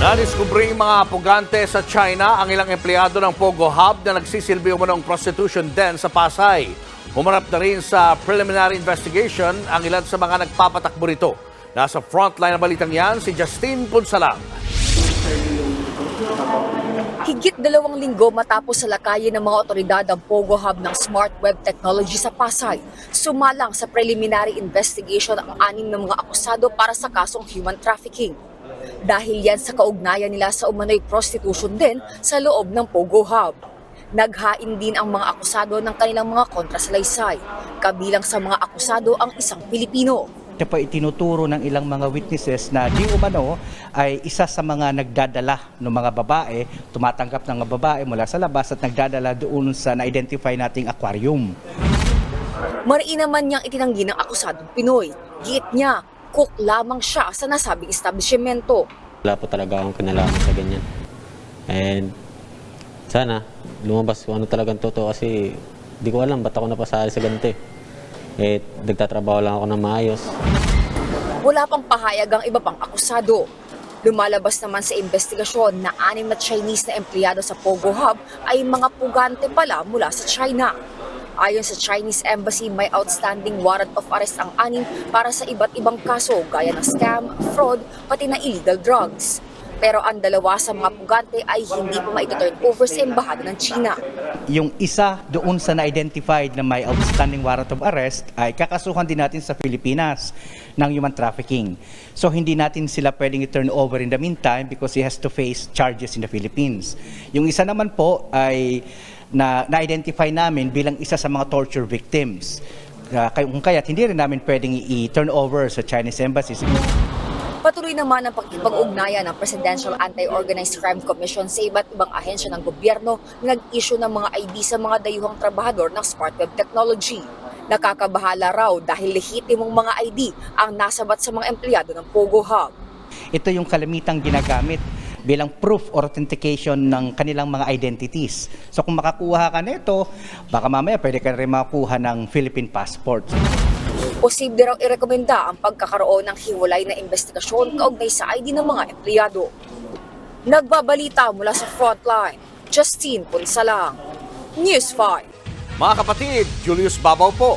Nadiskubring mga pugante sa China ang ilang empleyado ng Pogo Hub na nagsisilbi umanong prostitution den sa Pasay. Humarap na rin sa preliminary investigation ang ilan sa mga nagpapatakbo rito. Nasa frontline ng balitang yan si Justine Punsalang. Higit dalawang linggo matapos sa lakayin ng mga otoridad ang Pogo Hub ng Smart Web Technology sa Pasay, sumalang sa preliminary investigation ang anim ng mga akusado para sa kasong human trafficking. Dahil yan sa kaugnayan nila sa umano'y prostitution din sa loob ng Pogo Hub. Naghain din ang mga akusado ng kanilang mga kontrasalaysay, kabilang sa mga akusado ang isang Pilipino. Siya pa itinuturo ng ilang mga witnesses na di umano ay isa sa mga nagdadala ng mga babae, tumatanggap ng mga babae mula sa labas at nagdadala doon sa na-identify nating aquarium. Mariin naman niyang itinanggi ng akusadong Pinoy. Giit niya, cook lamang siya sa nasabing establishmento. Wala po talaga akong kinalaman sa ganyan. And sana lumabas kung ano talagang totoo kasi di ko alam ba't ako napasali sa ganito eh. Eh, nagtatrabaho lang ako ng maayos. Wala pang pahayag ang iba pang akusado. Lumalabas naman sa investigasyon na anim na Chinese na empleyado sa Pogo Hub ay mga pugante pala mula sa China. Ayon sa Chinese Embassy, may outstanding warrant of arrest ang anim para sa iba't ibang kaso gaya ng scam, fraud, pati na illegal drugs. Pero ang dalawa sa mga pugante ay hindi pa maituturn over sa Embahada ng China. Yung isa doon sa na-identified na may outstanding warrant of arrest ay kakasuhan din natin sa Pilipinas ng human trafficking. So hindi natin sila pwedeng i-turn over in the meantime because he has to face charges in the Philippines. Yung isa naman po ay na na-identify namin bilang isa sa mga torture victims. Uh, kung kaya't hindi rin namin pwedeng i-turn over sa Chinese Embassy. Patuloy naman ang pagkipag-ugnayan ng Presidential Anti-Organized Crime Commission sa iba't ibang ahensya ng gobyerno na nag-issue ng mga ID sa mga dayuhang trabahador ng Smart Web Technology. Nakakabahala raw dahil lehitimong mga ID ang nasabat sa mga empleyado ng Pogo Hub. Ito yung kalamitang ginagamit bilang proof or authentication ng kanilang mga identities. So kung makakuha ka nito, baka mamaya pwede ka rin makakuha ng Philippine passport. Posible raw irekomenda ang pagkakaroon ng hiwalay na investigasyon kaugnay sa ID ng mga empleyado. Nagbabalita mula sa frontline, Justine Punsalang, News 5. Mga kapatid, Julius Babaw po.